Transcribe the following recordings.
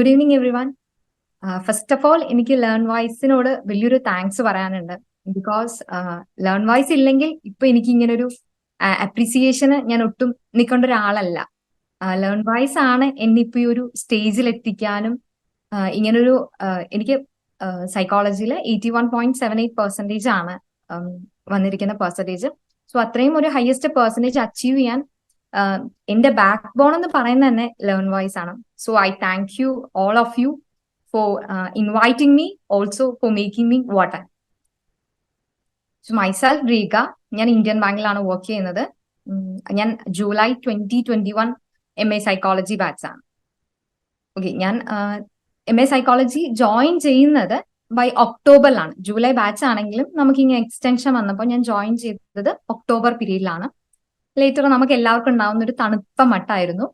Good evening everyone first of all എനിക്ക് learn വോയ്സിനോട് വലിയൊരു താങ്ക്സ് പറയാനുണ്ട്. ബിക്കോസ് ലേൺ വൈസ് ഇല്ലെങ്കിൽ ഇപ്പൊ എനിക്ക് ഇങ്ങനെ ഒരു അപ്രീസിയേഷന് ഞാൻ ഒട്ടും നിൽക്കേണ്ട ഒരാളല്ല ലേൺ വൈസ് ആണ് എന്നെ ഇപ്പൊ ഈ ഒരു സ്റ്റേജിൽ എത്തിക്കാനും ആഹ് ഇങ്ങനൊരു എനിക്ക് സൈക്കോളജിയിൽ eighty one point seven eight percentage ആണ് വന്നിരിക്കുന്ന പെർസെന്റേജ് സോ അത്രയും ഒരു ഹയസ്റ്റ് പെർസെന്റേജ് അച്ചീവ് ചെയ്യാൻ എന്റെ ബാക്ക് ബോൺ എന്ന് പറയുന്നത് തന്നെ ലേൺ വോയിസ് ആണ്. So I thank you all of you for inviting me also for making me what I saw myself റീഗ ഞാൻ ഇന്ത്യൻ ബാങ്കിലാണ് വർക്ക് ചെയ്യുന്നത്. ഞാൻ July twenty twenty one M A psychology batch ആണ്. Okay ഞാൻ M A psychology join ചെയ്യുന്നത് by ഒക്ടോബറിലാണ് July batch ആണെങ്കിലും നമുക്ക് ഇങ്ങനെ എക്സ്റ്റൻഷൻ വന്നപ്പോൾ ഞാൻ ജോയിൻ ചെയ്തത് ഒക്ടോബർ പീരീഡിലാണ് ലേറ്റർ നമുക്ക് എല്ലാവർക്കും ഉണ്ടാവുന്ന ഒരു തണുപ്പ മട്ടായിരുന്നു.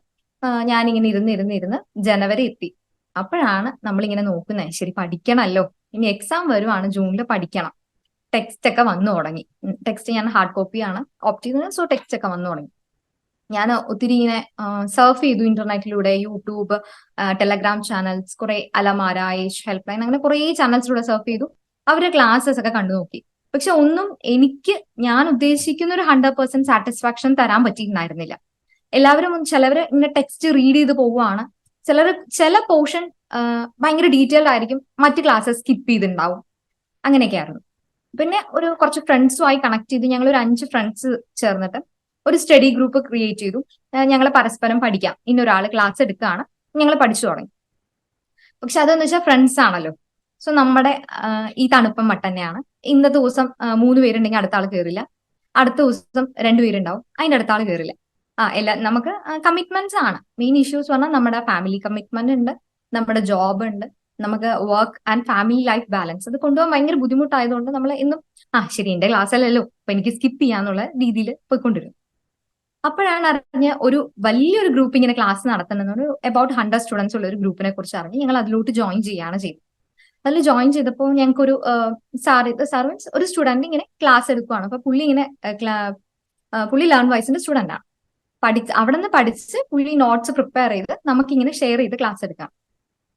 ഞാനിങ്ങനെ ഇരുന്ന് ഇരുന്ന് ഇരുന്ന് ജനുവരി എത്തി. അപ്പോഴാണ് നമ്മളിങ്ങനെ നോക്കുന്നത് ശരി പഠിക്കണമല്ലോ ഇനി എക്സാം വരുവാണ് ജൂണിൽ പഠിക്കണം. ടെക്സ്റ്റ് ഒക്കെ വന്നു തുടങ്ങി. ടെക്സ്റ്റ് ഞാൻ ഹാർഡ് കോപ്പിയാണ് ഓപ്റ്റ് ചെയ്തത് സോ ടെക്സ്റ്റ് ഒക്കെ വന്നു തുടങ്ങി. ഞാൻ ഒത്തിരി ഇങ്ങനെ സർഫ് ചെയ്തു ഇന്റർനെറ്റിലൂടെ യൂട്യൂബ് ടെലഗ്രാം ചാനൽസ് കുറെ അലമാര ഏജ് ഹെൽപ്പ് ലൈൻ അങ്ങനെ കുറെ ചാനൽസിലൂടെ സർഫ് ചെയ്തു. അവരുടെ ക്ലാസ്സസ് ഒക്കെ കണ്ടു നോക്കി പക്ഷെ ഒന്നും എനിക്ക് ഞാൻ ഉദ്ദേശിക്കുന്ന ഒരു ഹൺഡ്രഡ് പെർസെന്റ് സാറ്റിസ്ഫാക്ഷൻ തരാൻ പറ്റിയിട്ടുണ്ടായിരുന്നില്ല. എല്ലാവരും ചിലവർ ഇങ്ങനെ ടെക്സ്റ്റ് റീഡ് ചെയ്ത് പോവുകയാണ്. ചിലർ ചില പോർഷൻ ഭയങ്കര ഡീറ്റെയിൽഡ് ആയിരിക്കും. മറ്റ് ക്ലാസ്സസ് സ്കിപ്പ് ചെയ്തിട്ടുണ്ടാവും. അങ്ങനെയൊക്കെ ആയിരുന്നു പിന്നെ ഒരു കുറച്ച് ഫ്രണ്ട്സുമായി കണക്ട് ചെയ്ത് ഞങ്ങൾ ഒരു അഞ്ച് ഫ്രണ്ട്സ് ചേർന്നിട്ട് ഒരു സ്റ്റഡി ഗ്രൂപ്പ് ക്രിയേറ്റ് ചെയ്തു. ഞങ്ങൾ പരസ്പരം പഠിക്കാം. ഇന്നൊരാൾ ക്ലാസ് എടുക്കുകയാണ്. ഞങ്ങൾ പഠിച്ചു തുടങ്ങി. പക്ഷെ അതെന്ന് വെച്ചാൽ ഫ്രണ്ട്സ് ആണല്ലോ. സോ നമ്മുടെ ഈ തണുപ്പം മട്ടന്നെയാണ് ഇന്നത്തെ ദിവസം മൂന്ന് പേരുണ്ടെങ്കിൽ അടുത്ത ആൾ കയറില്ല അടുത്ത ദിവസം രണ്ടുപേരുണ്ടാവും അതിന്റെ അടുത്ത ആൾ കയറില്ല ആ എല്ലാ നമുക്ക് കമ്മിറ്റ്മെന്റ്സ് ആണ്. മെയിൻ ഇഷ്യൂസ് പറഞ്ഞാൽ നമ്മുടെ ഫാമിലി കമ്മിറ്റ്മെന്റ് ഉണ്ട്. നമ്മുടെ ജോബ് ഉണ്ട്. നമുക്ക് work and family life balance അത് കൊണ്ടുപോകാൻ ഭയങ്കര ബുദ്ധിമുട്ടായതുകൊണ്ട് നമ്മൾ എന്നും ആ ശരി എന്റെ ക്ലാസ് അല്ലല്ലോ. അപ്പൊ എനിക്ക് സ്കിപ്പ് ചെയ്യാന്നുള്ള രീതിയിൽ പോയിക്കൊണ്ടിരുന്നു. അപ്പോഴാണ് അറിഞ്ഞ ഒരു വലിയൊരു ഗ്രൂപ്പ് ഇങ്ങനെ ക്ലാസ് നടത്തുന്ന ഒരു അബൌട്ട് ഹൺഡ്രഡ് സ്റ്റുഡൻസ് ഉള്ള ഒരു ഗ്രൂപ്പിനെ കുറിച്ച് അറിഞ്ഞ് ഞങ്ങൾ അതിലോട്ട് ജോയിൻ ചെയ്യാണ് ചെയ്തത്. അതിൽ ജോയിൻ ചെയ്തപ്പോൾ ഞങ്ങൾക്ക് ഒരു സാർ സാർ മീൻസ് ഒരു സ്റ്റുഡന്റ് ഇങ്ങനെ ക്ലാസ് എടുക്കുവാണ്. അപ്പൊ പുള്ളി ഇങ്ങനെ പുള്ളി ലേൺ വൈസിന്റെ സ്റ്റുഡന്റ് ആണ് പഠിച്ച് അവിടെ നിന്ന് പഠിച്ച് പുള്ളി നോട്ട്സ് പ്രിപ്പയർ ചെയ്ത് നമുക്ക് ഇങ്ങനെ ഷെയർ ചെയ്ത് ക്ലാസ് എടുക്കാം.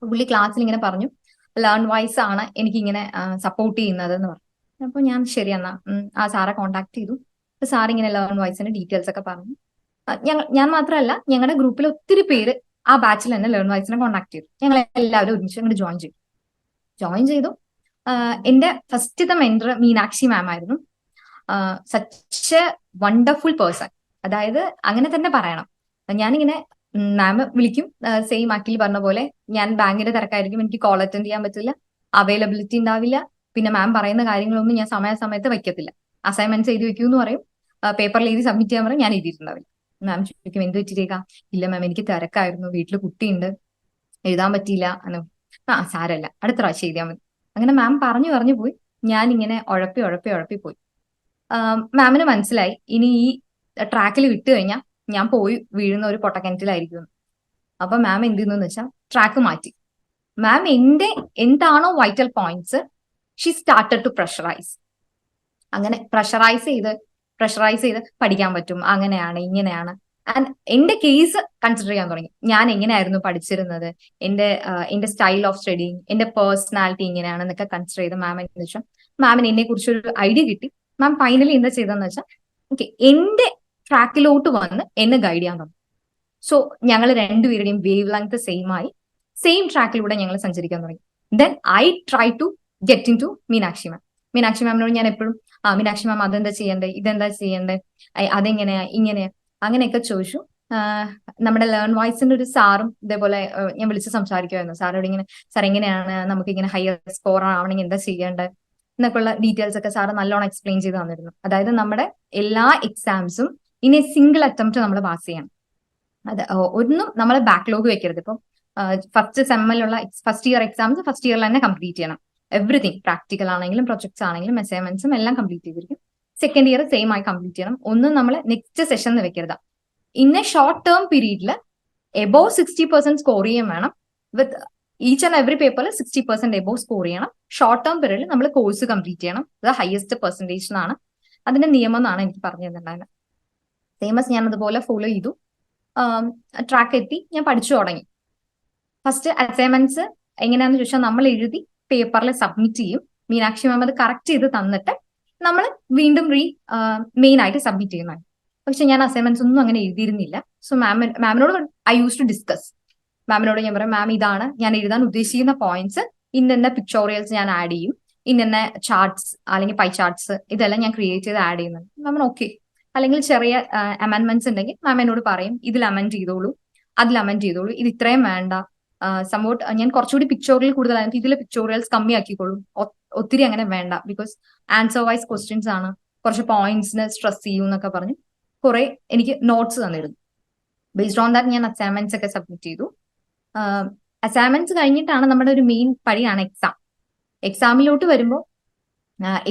പുള്ളി ക്ലാസ്സിൽ ഇങ്ങനെ പറഞ്ഞു ലേൺ വൈസ് ആണ് എനിക്ക് ഇങ്ങനെ സപ്പോർട്ട് ചെയ്യുന്നത് എന്ന് പറഞ്ഞു. അപ്പൊ ഞാൻ ശരി എന്നാ ആ സാറെ കോണ്ടാക്ട് ചെയ്തു. സാർ ഇങ്ങനെ ലേൺ വൈസിന്റെ ഡീറ്റെയിൽസ് ഒക്കെ പറഞ്ഞു. ഞാൻ ഞാൻ മാത്രമല്ല ഞങ്ങളുടെ ഗ്രൂപ്പിൽ ഒത്തിരി പേര് ആ ബാച്ചിൽ തന്നെ ലേൺ വൈസിനെ കോണ്ടാക്ട് ചെയ്തു. ഞങ്ങൾ എല്ലാവരും ഒരുമിച്ച് അങ്ങോട്ട് ജോയിൻ ചെയ്തു. ജോയിൻ ചെയ്തു. എന്റെ ഫസ്റ്റത്തെ മെന്റർ മീനാക്ഷി മാം ആയിരുന്നു. സച്ച് എ വണ്ടർഫുൾ പേഴ്സൺ അതായത് അങ്ങനെ തന്നെ പറയണം. ഞാനിങ്ങനെ മാം വിളിക്കും. സെയിം അഖിൽ പറഞ്ഞ പോലെ ഞാൻ ബാങ്കിന്റെ തിരക്കായിരിക്കും. എനിക്ക് കോൾ അറ്റൻഡ് ചെയ്യാൻ പറ്റില്ല. അവൈലബിലിറ്റി ഉണ്ടാവില്ല. പിന്നെ മാം പറയുന്ന കാര്യങ്ങളൊന്നും ഞാൻ സമയാസമയത്ത് വയ്ക്കത്തില്ല. അസൈൻമെന്റ്സ് എഴുതി വെക്കൂ എന്ന് പറയും പേപ്പറിൽ എഴുതി സബ്മിറ്റ് ചെയ്യാൻ പറയും. ഞാൻ എഴുതിയിട്ടുണ്ടാവില്ല. മാം ചോദിക്കും എന്ത് വെച്ചിട്ടേക്കാം ഇല്ല മാം എനിക്ക് തിരക്കായിരുന്നു. വീട്ടിൽ കുട്ടിയുണ്ട്. എഴുതാൻ പറ്റിയില്ല. ആ സാരല്ല. അടുത്ത പ്രാവശ്യം എഴുതിയാൽ മതി. അങ്ങനെ മാം പറഞ്ഞു പറഞ്ഞു പോയി. ഞാൻ ഇങ്ങനെ ഉഴപ്പി ഉഴപ്പി ഉഴപ്പി പോയി മാമിന് മനസ്സിലായി. ഇനി ഈ ട്രാക്കിൽ വിട്ടു കഴിഞ്ഞാൽ ഞാൻ പോയി വീഴുന്ന ഒരു പൊട്ടക്കിണറ്റിലായിരിക്കും. അപ്പൊ മാം എന്ത് ചെയ്യുന്നു വെച്ചാൽ ട്രാക്ക് മാറ്റി. മാം എന്റെ എന്താണോ vital points she started to pressurise അങ്ങനെ പ്രഷറൈസ് ചെയ്ത് പ്രഷറൈസ് ചെയ്ത് പഠിക്കാൻ പറ്റും. അങ്ങനെയാണ് ഇങ്ങനെയാണ്. എന്റെ കേസ് കൺസിഡർ ചെയ്യാൻ തുടങ്ങി. ഞാൻ എങ്ങനെയായിരുന്നു പഠിച്ചിരുന്നത്? എന്റെ എന്റെ സ്റ്റൈൽ ഓഫ് സ്റ്റഡിങ് എന്റെ പേഴ്സണാലിറ്റി ഇങ്ങനെയാണെന്നൊക്കെ കൺസിഡർ ചെയ്ത് മാം എന്ന് വെച്ചാൽ മാമിന് എന്നെ കുറിച്ച് ഒരു ഐഡിയ കിട്ടി. മാം ഫൈനലി എന്താ ചെയ്തതെന്ന് വെച്ചാൽ ഓക്കെ എന്റെ ട്രാക്കിലോട്ട് വന്ന് എന്നെ ഗൈഡ് ചെയ്യാൻ തുടങ്ങി. സോ ഞങ്ങൾ രണ്ടുപേരുടെയും വേവ് ലെങ്ത് സെയിം ആയി സെയിം ട്രാക്കിലൂടെ ഞങ്ങൾ സഞ്ചരിക്കാൻ തുടങ്ങി. Then I try to get in to Meenakshi ma'am Meenakshi മാമിനോട് ഞാൻ എപ്പോഴും ആ മീനാക്ഷി മാം അതെന്താ ചെയ്യണ്ടേ? ഇതെന്താ ചെയ്യണ്ടേ? അതെങ്ങനെയാ? ഇങ്ങനെയാ? അങ്ങനെയൊക്കെ ചോദിച്ചു. നമ്മുടെ ലേൺ വോയിസിന്റെ ഒരു സാറും ഇതേപോലെ ഞാൻ വിളിച്ച് സംസാരിക്കുമായിരുന്നു സാറോട് ഇങ്ങനെ സാർ എങ്ങനെയാണ്? നമുക്ക് ഇങ്ങനെ ഹയർ സ്കോർ ആവണമെങ്കിൽ എന്താ ചെയ്യേണ്ടത്? എന്നൊക്കെയുള്ള ഡീറ്റെയിൽസ് ഒക്കെ സാറ് നല്ലോണം എക്സ്പ്ലെയിൻ ചെയ്ത് തന്നിരുന്നു. അതായത് നമ്മുടെ എല്ലാ എക്സാംസും ഇനി സിംഗിൾ അറ്റംപ്റ്റ് നമ്മൾ പാസ് ചെയ്യണം. അത് ഒന്നും നമ്മൾ ബാക്ക്ലോഗ് വെക്കരുത്. ഇപ്പം ഫസ്റ്റ് സെമ്മിലുള്ള ഫസ്റ്റ് ഇയർ എക്സാംസ് ഫസ്റ്റ് ഇയറിൽ തന്നെ കംപ്ലീറ്റ് ചെയ്യണം. എവറിഥിങ് പ്രാക്ടിക്കൽ ആണെങ്കിലും പ്രൊജക്ട്സ് ആണെങ്കിലും അസൈൻമെന്റ്സും എല്ലാം കംപ്ലീറ്റ് ചെയ്തിരിക്കും. സെക്കൻഡ് ഇയർ സെയിം ആയി കംപ്ലീറ്റ് ചെയ്യണം. ഒന്നും നമ്മൾ നെക്സ്റ്റ് സെഷൻ വെക്കരുത്. ഇന്ന ഷോർട്ട് ടേം പീരീഡിൽ എബോവ് സിക്സ്റ്റി പെർസെന്റ് സ്കോർ ചെയ്യാൻ വേണം. വിത്ത് ഈച്ച് ആൻഡ് എവറി പേപ്പറിൽ സിക്സ്റ്റി പെർസെന്റ് എബോവ് സ്കോർ ചെയ്യണം. ഷോർട്ട് ടേം പീരീഡിൽ നമ്മൾ കോഴ്സ് കംപ്ലീറ്റ് ചെയ്യണം. ഇത് ഹയസ്റ്റ് പെർസെന്റേജ് എന്നാണ് അതിന്റെ നിയമം എന്നാണ് എനിക്ക് പറഞ്ഞു തന്നിട്ടുണ്ടായിരുന്നത് ഫേമസ് ഞാൻ അതുപോലെ ഫോളോ ചെയ്തു. ട്രാക്ക് എത്തി. ഞാൻ പഠിച്ചു തുടങ്ങി. ഫസ്റ്റ് അസൈൻമെന്റ്സ് എങ്ങനെയാണെന്ന് ചോദിച്ചാൽ നമ്മൾ എഴുതി പേപ്പറിൽ സബ്മിറ്റ് ചെയ്യും. മീനാക്ഷി മാം അത് കറക്റ്റ് ചെയ്ത് തന്നിട്ട് നമ്മൾ വീണ്ടും റീ മെയിൻ ആയിട്ട് സബ്മിറ്റ് ചെയ്യുന്നതാണ്. പക്ഷെ ഞാൻ അസൈൻമെന്റ്സ് ഒന്നും അങ്ങനെ എഴുതിയിരുന്നില്ല. സോ മാമിന് മാമിനോട് ഐ യൂസ് ടു ഡിസ്കസ് മാമിനോട് ഞാൻ പറയാം മാം ഇതാണ് ഞാൻ എഴുതാൻ ഉദ്ദേശിക്കുന്ന പോയിന്റ്സ് ഇന്ന പിക്ചോറിയൽസ് ഞാൻ ആഡ് ചെയ്യും. ഇന്ന ചാർട്ട്സ് അല്ലെങ്കിൽ പൈ ചാർട്ട്സ് ഇതെല്ലാം ഞാൻ ക്രിയേറ്റ് ചെയ്ത് ആഡ് ചെയ്യുന്നുണ്ട്. മാമൻ ഓക്കെ അല്ലെങ്കിൽ ചെറിയ അമെന്റ്മെന്റ്സ് ഉണ്ടെങ്കിൽ മാം എന്നോട് പറയും ഇതിൽ അമെൻഡ് ചെയ്തോളൂ. അതിൽ അമെൻഡ് ചെയ്തോളൂ. ഇത് ഇത്രയും വേണ്ട. സംഭവം ഞാൻ കുറച്ചുകൂടി പിക്ചോറിൽ കൂടുതലായിരുന്നു. ഇതിലെ പിക്ചോറിയൽസ് കമ്മിയാക്കിക്കോളും. ഒത്തിരി അങ്ങനെ വേണ്ട. ബിക്കോസ് ആൻസർ വൈസ് ക്വസ്റ്റ്യൻസ് ആണ്. കുറച്ച് പോയിന്റ്സിന് സ്ട്രെസ് ചെയ്യൂ എന്നൊക്കെ പറഞ്ഞ് കുറെ എനിക്ക് നോട്ട്സ് തന്നിരുന്നു. ബേസ്ഡ് ഓൺ ദാറ്റ് ഞാൻ അസൈൻമെന്റ്സ് ഒക്കെ സബ്മിറ്റ് ചെയ്തു. അസൈൻമെന്റ്സ് കഴിഞ്ഞിട്ടാണ് നമ്മുടെ ഒരു മെയിൻ പടിയാണ് എക്സാം എക്സാമിലോട്ട് വരുമ്പോൾ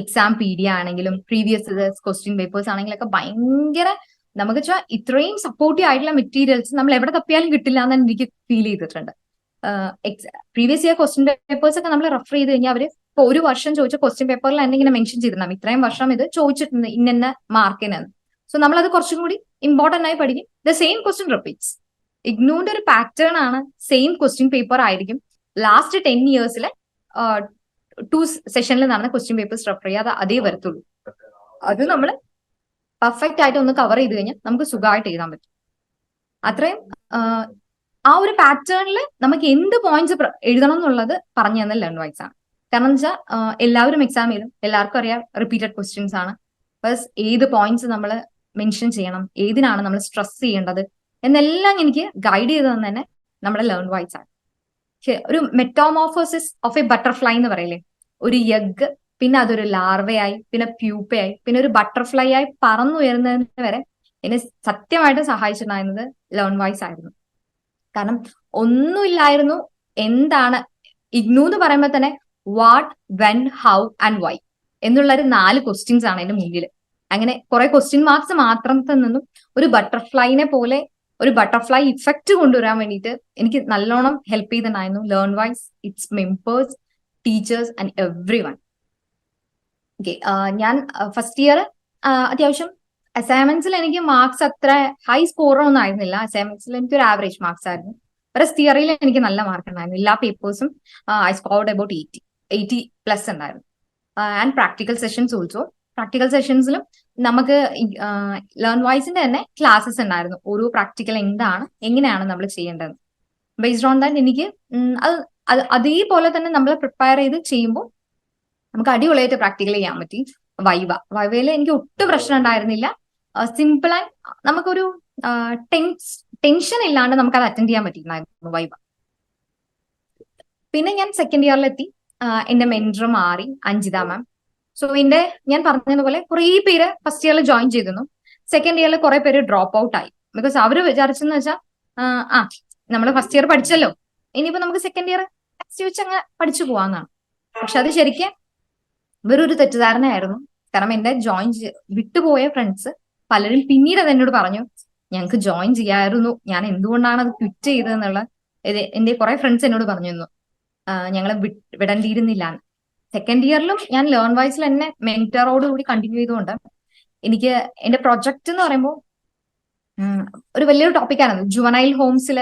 എക്സാം പി ഡി ആണെങ്കിലും പ്രീവിയസ് ക്വസ്റ്റ്യൻ പേപ്പേഴ്സ് ആണെങ്കിലും ഒക്കെ ഭയങ്കര നമുക്ക് വെച്ചാൽ ഇത്രയും സപ്പോർട്ടീവ് ആയിട്ടുള്ള മെറ്റീരിയൽസ് നമ്മൾ എവിടെ തപ്പിയാലും കിട്ടില്ല എന്ന് എനിക്ക് ഫീൽ ചെയ്തിട്ടുണ്ട്. പ്രീവിയസ് ഇയർ ക്വസ്റ്റ്യൻ പേപ്പേഴ്സ് ഒക്കെ നമ്മൾ റെഫർ ചെയ്ത് കഴിഞ്ഞാൽ അവർ ഇപ്പൊ ഒരു വർഷം ചോദിച്ച ക്വസ്റ്റ്യൻ പേപ്പറിൽ തന്നെ ഇങ്ങനെ മെൻഷൻ ചെയ്തിരുന്നു ഇത്രയും വർഷം ഇത് ചോദിച്ചിട്ടുണ്ട് ഇന്ന മാർക്കിന് സോ നമ്മൾ അത് കുറച്ചും കൂടി ഇമ്പോർട്ടന്റ് ആയി പഠിക്കും. ദ സെയിം ക്വസ്റ്റ്യൻ റിപ്പീറ്റ്സ് ഇഗ്നോന്റെ ഒരു പാറ്റേൺ ആണ് സെയിം ക്വസ്റ്റ്യൻ പേപ്പർ ആയിരിക്കും. ലാസ്റ്റ് ടെൻ ഇയേഴ്സിലെ ടു സെഷനിൽ നടന്ന ക്വസ്റ്റ്യൻ പേപ്പേഴ്സ് റെഫർ ചെയ്യാതെ അതേ വരത്തുള്ളൂ. അത് നമ്മൾ പെർഫെക്റ്റ് ആയിട്ട് ഒന്ന് കവർ ചെയ്ത് കഴിഞ്ഞാൽ നമുക്ക് സുഖമായിട്ട് എഴുതാൻ പറ്റും. അത്രയും ആ ഒരു പാറ്റേണിൽ നമുക്ക് എന്ത് പോയിന്റ്സ് എഴുതണം എന്നുള്ളത് പറഞ്ഞു തന്നെ ലേൺ വൈസ് ആണ്. കാരണം വെച്ചാൽ എല്ലാവരും എക്സാം ചെയ്തും എല്ലാവർക്കും അറിയാം റിപ്പീറ്റഡ് ക്വസ്റ്റ്യൻസ് ആണ്. പ്ലസ് ഏത് പോയിന്റ്സ് നമ്മൾ മെൻഷൻ ചെയ്യണം ഏതിനാണ് നമ്മൾ സ്ട്രെസ് ചെയ്യേണ്ടത് എന്നെല്ലാം എനിക്ക് ഗൈഡ് ചെയ്ത് തന്നെ നമ്മുടെ ലേൺ വൈസ് ആണ്. ഒരു മെറ്റോമോഫോസിസ് ഓഫ് എ ബട്ടർഫ്ലൈ എന്ന് പറയില്ലേ? ഒരു യഗ് പിന്നെ അതൊരു ലാർവയായി പിന്നെ പ്യൂപ്പയായി പിന്നെ ഒരു ബട്ടർഫ്ലൈ ആയി പറന്നുയരുന്നതിന് വരെ എന്നെ സത്യമായിട്ട് സഹായിച്ചിട്ടുണ്ടായിരുന്നത് ലേൺ വൈസ് ആയിരുന്നു. കാരണം ഒന്നുമില്ലായിരുന്നു എന്താണ് ഇഗ്നു എന്ന് പറയുമ്പോൾ തന്നെ what when how and why എന്നുള്ള ഒരു നാല് ക്വസ്റ്റ്യൻസ് ആണ് അതിന്റെ മുന്നിൽ അങ്ങനെ കുറെ ക്വസ്റ്റ്യൻ മാർക്സ് മാത്രത്തിൽ നിന്നും ഒരു ബട്ടർഫ്ലൈനെ പോലെ ഒരു ബട്ടർഫ്ലൈ ഇഫക്റ്റ് കൊണ്ടുവരാൻ വേണ്ടിയിട്ട് എനിക്ക് നല്ലോണം ഹെൽപ്പ് ചെയ്തിട്ടുണ്ടായിരുന്നു. Learn wise it's members teachers and everyone okay ഞാൻ ഫസ്റ്റ് ഇയർ അത്യാവശ്യം അസൈൻമെന്റ്സിൽ എനിക്ക് മാർക്സ് അത്ര ഹൈ സ്കോറൊന്നും ആയിരുന്നില്ല. അസൈൻമെന്റ്സിൽ എനിക്ക് ഒരു ആവറേജ് മാർക്സ് ആയിരുന്നു. പക്ഷേ തിയറിയിൽ എനിക്ക് നല്ല മാർക്ക് ഉണ്ടായിരുന്നു. എല്ലാ പേപ്പേഴ്സും I scored about eighty eighty plus ഉണ്ടായിരുന്നു. And practical sessions also practical സെഷൻസിലും നമുക്ക് ലേൺ വൈസിന്റെ തന്നെ ക്ലാസ്സസ് ഉണ്ടായിരുന്നു. ഓരോ പ്രാക്ടിക്കൽ എന്താണ് എങ്ങനെയാണ് നമ്മൾ ചെയ്യേണ്ടത്. ബേസ്ഡ് ഓൺ ദാറ്റ് എനിക്ക് അത് അതേപോലെ തന്നെ നമ്മൾ പ്രിപ്പയർ ചെയ്ത് ചെയ്യുമ്പോൾ നമുക്ക് അടിപൊളിയായിട്ട് പ്രാക്ടിക്കൽ ചെയ്യാൻ പറ്റി. വൈവ. വൈവയിൽ എനിക്ക് ഒട്ടും പ്രശ്നം ഉണ്ടായിരുന്നില്ല. സിമ്പിൾ ആൻഡ് നമുക്കൊരു ടെൻഷൻ ഇല്ലാണ്ട് നമുക്ക് അത് അറ്റൻഡ് ചെയ്യാൻ പറ്റിയിട്ടുണ്ടായിരുന്നു വൈവ. പിന്നെ ഞാൻ സെക്കൻഡ് ഇയറിലെത്തി എന്റെ മെന്റർ മാറി അഞ്ജിത മാം സോ എന്റെ ഞാൻ പറഞ്ഞതുപോലെ കുറെ പേര് ഫസ്റ്റ് ഇയറിൽ ജോയിൻ ചെയ്തിരുന്നു. സെക്കൻഡ് ഇയറിൽ കുറെ പേര് ഡ്രോപ്പ് ഔട്ട് ആയി. ബിക്കോസ് അവർ വിചാരിച്ചെന്ന് വെച്ചാൽ ആ നമ്മൾ ഫസ്റ്റ് ഇയർ പഠിച്ചല്ലോ. ഇനിയിപ്പോ നമുക്ക് സെക്കൻഡ് ഇയർ വെച്ച് അങ്ങ് പഠിച്ചു പോവാന്നാണ്. പക്ഷെ അത് ശരിക്കും വെറൊരു തെറ്റിദ്ധാരണയായിരുന്നു. കാരണം എന്റെ ജോയിൻ വിട്ടുപോയ ഫ്രണ്ട്സ് പലരും പിന്നീട് അത് എന്നോട് പറഞ്ഞു ഞങ്ങൾക്ക് ജോയിൻ ചെയ്യാമായിരുന്നു ഞാൻ എന്തുകൊണ്ടാണ് അത് ക്വിറ്റ് ചെയ്തതെന്നുള്ള എന്റെ കുറെ ഫ്രണ്ട്സ് എന്നോട് പറഞ്ഞു തന്നു ഞങ്ങളെ വിടേണ്ടിയിരുന്നില്ല സെക്കൻഡ് ഇയറിലും ഞാൻ ലേൺ വൈസിൽ തന്നെ മെന്ററോട് കൂടി കണ്ടിന്യൂ ചെയ്തുകൊണ്ട് എനിക്ക് എന്റെ പ്രൊജക്ട് എന്ന് പറയുമ്പോൾ ഒരു വലിയൊരു ടോപ്പിക്കാണ് ജുവനൈൽ ഹോംസിൽ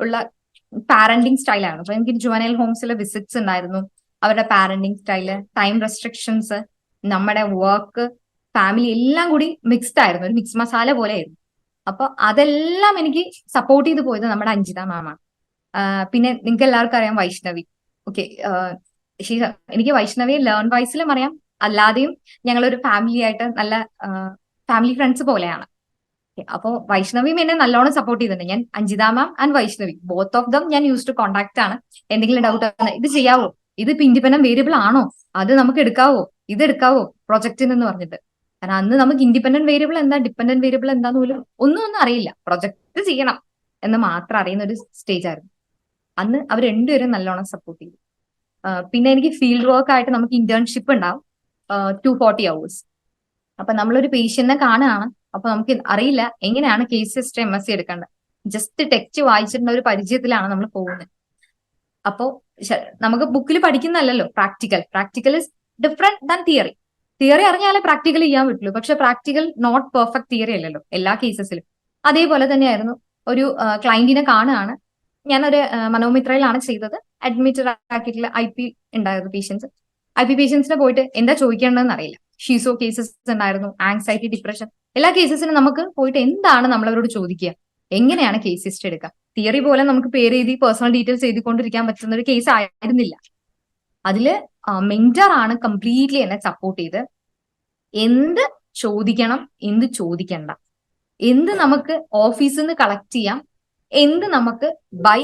ഉള്ള പാരന്റിങ് സ്റ്റൈലാണ് അപ്പൊ എനിക്ക് ജുവനൈൽ ഹോംസിലെ വിസിറ്റ്സ് ഉണ്ടായിരുന്നു. അവരുടെ പാരന്റിങ് സ്റ്റൈൽ ടൈം റെസ്ട്രിക്ഷൻസ് നമ്മുടെ വർക്ക് ഫാമിലി എല്ലാം കൂടി മിക്സ്ഡ് ആയിരുന്നു. ഒരു മിക്സ് മസാല പോലെ ആയിരുന്നു അപ്പൊ അതെല്ലാം എനിക്ക് സപ്പോർട്ട് ചെയ്ത് പോയത് നമ്മുടെ അഞ്ജിത മാമാണ് പിന്നെ നിങ്ങൾക്ക് എല്ലാവർക്കും അറിയാം വൈഷ്ണവി. ഓക്കെ എനിക്ക് വൈഷ്ണവിയെ ലേൺ വൈസിലും അറിയാം. അല്ലാതെയും ഞങ്ങളൊരു ഫാമിലി ആയിട്ട് നല്ല ഫാമിലി ഫ്രണ്ട്സ് പോലെയാണ്. അപ്പോൾ വൈഷ്ണവിയും എന്നെ നല്ലോണം സപ്പോർട്ട് ചെയ്തിട്ടുണ്ട്. ഞാൻ Anjitha ma'am and Vaishnavi. Both of them ഞാൻ യൂസ് ടു കോൺടാക്ട് ആണ്. എന്തെങ്കിലും ഡൗട്ട് ഇത് ചെയ്യാവോ? ഇത് ഇപ്പൊ ഇൻഡിപെൻഡന്റ് വേരിയബിൾ ആണോ? അത് നമുക്ക് എടുക്കാവോ? ഇത് എടുക്കാവോ പ്രൊജക്റ്റിന് എന്ന് പറഞ്ഞിട്ട്. കാരണം അന്ന് നമുക്ക് ഇൻഡിപെൻഡന്റ് വേരിയബിൾ എന്താ? ഡിപെൻഡന്റ് വേരിയബിൾ എന്താന്ന് പോലും ഒന്നും ഒന്നും അറിയില്ല. പ്രൊജക്ട് ചെയ്യണം എന്ന് മാത്രം അറിയുന്ന ഒരു സ്റ്റേജ് ആയിരുന്നു. അന്ന് അവർ രണ്ടുപേരും നല്ലോണം സപ്പോർട്ട് ചെയ്തു. പിന്നെ എനിക്ക് ഫീൽഡ് വർക്ക് ആയിട്ട് നമുക്ക് ഇന്റേൺഷിപ്പ് ഉണ്ടാവും. ടു ഫോർട്ടി അവേഴ്സ് അപ്പൊ നമ്മളൊരു പേഷ്യന്റിനെ കാണുകയാണ്. അപ്പൊ നമുക്ക് അറിയില്ല എങ്ങനെയാണ് case history M S C എടുക്കേണ്ടത്. ജസ്റ്റ് ടെക്സ്റ്റ് വായിച്ചിട്ടുള്ള ഒരു പരിചയത്തിലാണ് നമ്മൾ പോകുന്നത്. അപ്പോ നമുക്ക് ബുക്കിൽ പഠിക്കുന്നല്ലോ practical practical is different than theory theory അറിഞ്ഞാലേ practical ചെയ്യാൻ പറ്റുള്ളൂ. പക്ഷെ പ്രാക്ടിക്കൽ നോട്ട് പെർഫെക്റ്റ് തിയറി അല്ലല്ലോ എല്ലാ കേസസിലും അതേപോലെ തന്നെയായിരുന്നു ഒരു ക്ലയന്റിനെ കാണുകയാണ്. ഞാനൊരു മനോമിത്രയിലാണ് ചെയ്തത്. അഡ്മിറ്റഡ് ആക്കിയിട്ടുള്ള ഐ പി ഉണ്ടായിരുന്നു പേഷ്യൻസ് ഐ പി പേഷ്യൻസിനെ പോയിട്ട് എന്താ ചോദിക്കേണ്ടതെന്ന് അറിയില്ല. ഷീസോ കേസസ് ഉണ്ടായിരുന്നു ആങ്സൈറ്റി ഡിപ്രഷൻ എല്ലാ കേസസിനും നമുക്ക് പോയിട്ട് എന്താണ് നമ്മളവരോട് ചോദിക്കുക? എങ്ങനെയാണ് കേസ് ഹിസ്റ്ററി എടുക്കുക? തിയറി പോലെ നമുക്ക് പേര് എഴുതി പേഴ്സണൽ ഡീറ്റെയിൽസ് എഴുതിക്കൊണ്ടിരിക്കാൻ പറ്റുന്ന ഒരു കേസ് ആയിരുന്നില്ല. അതിൽ മെന്റർ ആണ് കംപ്ലീറ്റ്ലി എന്നെ സപ്പോർട്ട് ചെയ്ത്. എന്ത് ചോദിക്കണം എന്ത് ചോദിക്കണ്ട. എന്ത് നമുക്ക് ഓഫീസിൽ നിന്ന് കളക്ട് ചെയ്യാം എന്ത് നമുക്ക് ബൈ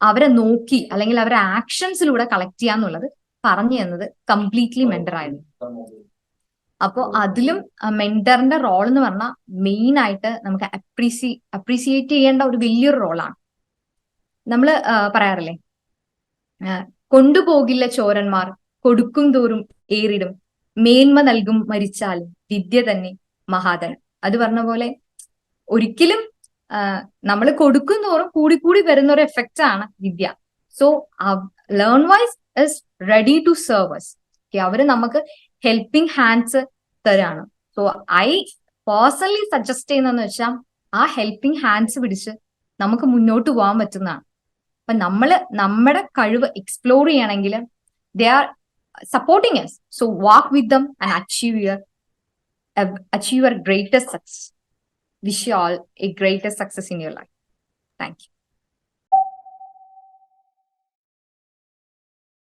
അവരെ നോക്കി അല്ലെങ്കിൽ അവരെ ആക്ഷൻസിലൂടെ കളക്ട് ചെയ്യാന്നുള്ളത് പറഞ്ഞു തന്നത് കംപ്ലീറ്റ്ലി മെന്റർ ആയിരുന്നു. അപ്പോ അതിലും മെന്ററിന്റെ റോൾ എന്ന് പറഞ്ഞാൽ മെയിൻ ആയിട്ട് നമുക്ക് അപ്രീസി അപ്രീസിയേറ്റ് ചെയ്യേണ്ട ഒരു വലിയൊരു റോളാണ് നമ്മൾ പറയാറില്ലേ? കൊണ്ടുപോകില്ല ചോരന്മാർ കൊടുക്കും തോറും ഏറിടും. മേന്മ നൽകും മരിച്ചാൽ വിദ്യ തന്നെ മഹാധനം. അത് പറഞ്ഞ പോലെ ഒരിക്കലും നമ്മൾ കൊടുക്കും തോറും കൂടി കൂടി വരുന്ന ഒരു എഫക്റ്റ് ആണ് വിദ്യ. So learn wise is ready to serve us അവർ നമുക്ക് ഹെൽപ്പിംഗ് ഹാൻഡ്സ് തരാണ്. സോ ഐ പേഴ്സണലി സജസ്റ്റ് ചെയ്യുന്നതെന്ന് വെച്ചാൽ ആ ഹെൽപ്പിംഗ് ഹാൻഡ്സ് പിടിച്ച് നമുക്ക് മുന്നോട്ട് പോകാൻ പറ്റുന്നതാണ്. അപ്പൊ നമ്മൾ നമ്മുടെ കഴിവ് എക്സ്പ്ലോർ ചെയ്യണമെങ്കിൽ they are supporting us so walk with them and achieve your achieve your greatest success wish you all a greatest success in your life thank you